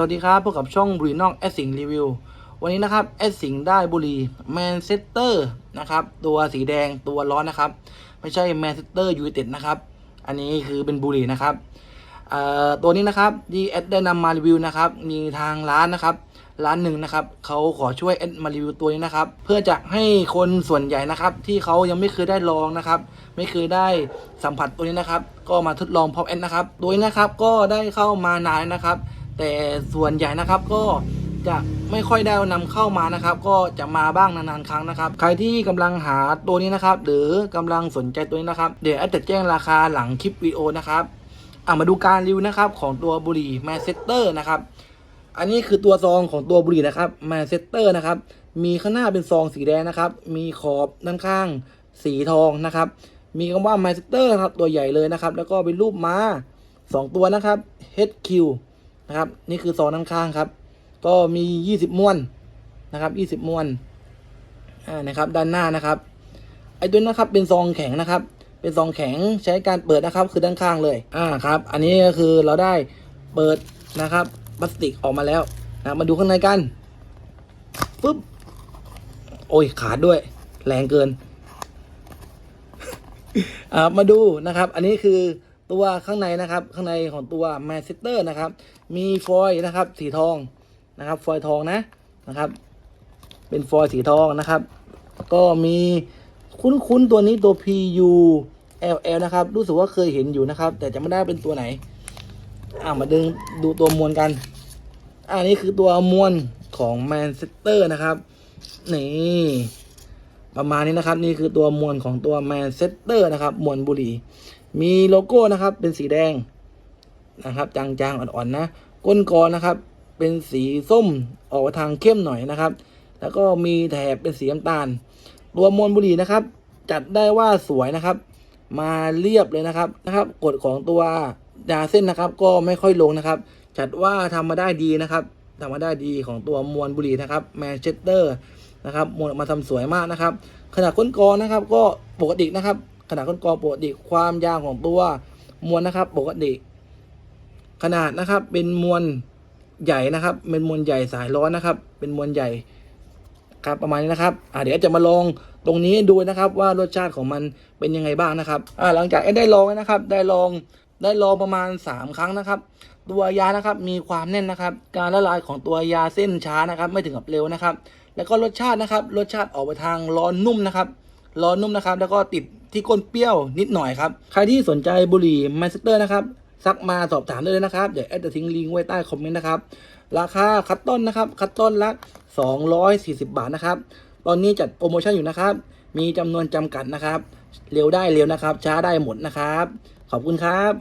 สวัสดีครับพบกับช่องบุรีนอกแอดสิงรีวิววันนี้นะครับแอดสิงได้บุรีแมนเชสเตอร์นะครับตัวสีแดงตัวร้อนนะครับ ไม่ใช่แมนเชสเตอร์ยูไนเต็ดนะครับ อันนี้คือเป็นบุรีนะครับตัวนี้นะครับที่แอดได้นำมารีวิวนะครับมีทางร้านนะครับ ร้านหนึ่งนะครับเขาขอช่วยแอดมารีวิวตัวนี้นะครับ เพื่อจะให้คนส่วนใหญ่นะครับ ที่เขายังไม่เคยได้ลองนะครับ ไม่เคยได้สัมผัสตัวนี้นะครับ ก็มาทดลองพร้อมแอดนะครับ ตัวนี้นะครับก็ได้เข้ามานานนะครับ แต่ส่วนใหญ่นะครับก็จะไม่ค่อยได้นำเข้ามานะครับ ก็จะมาบ้างนานๆครั้งนะครับ ใครที่กำลังหาตัวนี้นะครับ หรือกำลังสนใจตัวนี้นะครับ เดี๋ยวแอดจะแจ้งราคาหลังคลิปวิดีโอนะครับอะมาดูการรีวิวนะครับของตัวบุหรี่แมนเชสเตอร์นะครับอันนี้คือตัวซองของตัวบุหรี่นะครับแมนเชสเตอร์นะครับ มีข้างหน้าเป็นซองสีแดงนะครับ มีขอบด้านข้างสีทองนะครับ มีคำว่าแมนเชสเตอร์ครับตัวใหญ่เลยนะครับ แล้วก็เป็นรูปม้าสองตัวนะครับ HQ นะครับ นี่คือซองด้านข้างครับ ก็มี20ม้วนนะครับ20ม้วนอ่านะครับ ด้านหน้านะครับ ไอ้ตัวนี้นะครับ เป็นซองแข็งนะครับ เป็นซองแข็งใช้การเปิดนะครับ คือด้านข้างเลยอ่าครับ อันนี้ก็คือเราได้เปิดนะครับพลาสติกออกมาแล้วนะมาดูข้างในกันปุ๊บโอ้ยขาดด้วย แรงเกินอ่ามาดูนะครับ อันนี้คือ ตัวข้างในนะครับ ข้างในของตัวแมนเชสเตอร์นะครับ มีฟอยล์นะครับ สีทองนะครับ ฟอยล์ทองนะนะครับ เป็นฟอยล์สีทองนะครับ ก็มีคุ้นๆตัวนี้ตัว PU LL นะครับ รู้สึกว่าเคยเห็นอยู่นะครับ แต่จะไม่ได้เป็นตัวไหน อ่ามาดึงดูตัวมวลกันอ่านี่คือตัวมวลของแมนเชสเตอร์นะครับ นี่ ประมาณนี้นะครับ นี่คือตัวมวลของตัวแมนเชสเตอร์นะครับ มวลบุหรี่ มีโลโก้นะครับ เป็นสีแดงนะครับ จางๆ อ่อนๆนะ ก้นกรนะครับ เป็นสีส้มออกทางเข้มหน่อยนะครับ แล้วก็มีแถบเป็นสีน้ำตาลตัวมวลบุหรี่นะครับ จัดได้ว่าสวยนะครับ มาเรียบเลยนะครับนะครับกฎของตัวยาเส้นนะครับ ก็ไม่ค่อยลงนะครับ จัดว่าทำมาได้ดีนะครับทำมาได้ดีของตัวมวลบุหรี่นะครับแมนเชสเตอร์นะครับมวลออกมาทำสวยมากนะครับ ขนาดก้นกรนะครับ ก็ปกตินะครับ ขนาดก้นกรปกติความยาวของตัวมวลนะครับ ปกติ ขนาดนะครับ เป็นมวลใหญ่นะครับ เป็นมวลใหญ่สายร้อนนะครับ เป็นมวลใหญ่ครับประมาณนี้นะครับอ่าเดี๋ยวจะมาลองตรงนี้ดูนะครับว่ารสชาติของมันเป็นยังไงบ้างนะครับอ่าหลังจากได้ลองนะครับ ได้ลองได้ลองประมาณ 3 ครั้งนะครับ ตัวยานะครับมีความแน่นนะครับ การละลายของตัวยาเส้นช้านะครับ ไม่ถึงกับเร็วนะครับ แล้วก็รสชาตินะครับ รสชาติออกไปทางร้อนนุ่มนะครับ ร้อนนุ่มนะครับ แล้วก็ติด ที่ก้นเปรี้ยวนิดหน่อยครับ ใครที่สนใจบุหรี่แมนเชสเตอร์นะครับซักมาสอบถามได้เลยนะครับ เดี๋ยวแอดจะทิ้งลิงก์ไว้ใต้คอมเมนต์นะครับ ราคาคัดต้นนะครับ คัดต้นละ 240 บาทนะครับ ตอนนี้จัดโปรโมชั่นอยู่นะครับ มีจำนวนจำกัดนะครับ เร็วได้เร็วนะครับ ช้าได้หมดนะครับ ขอบคุณครับ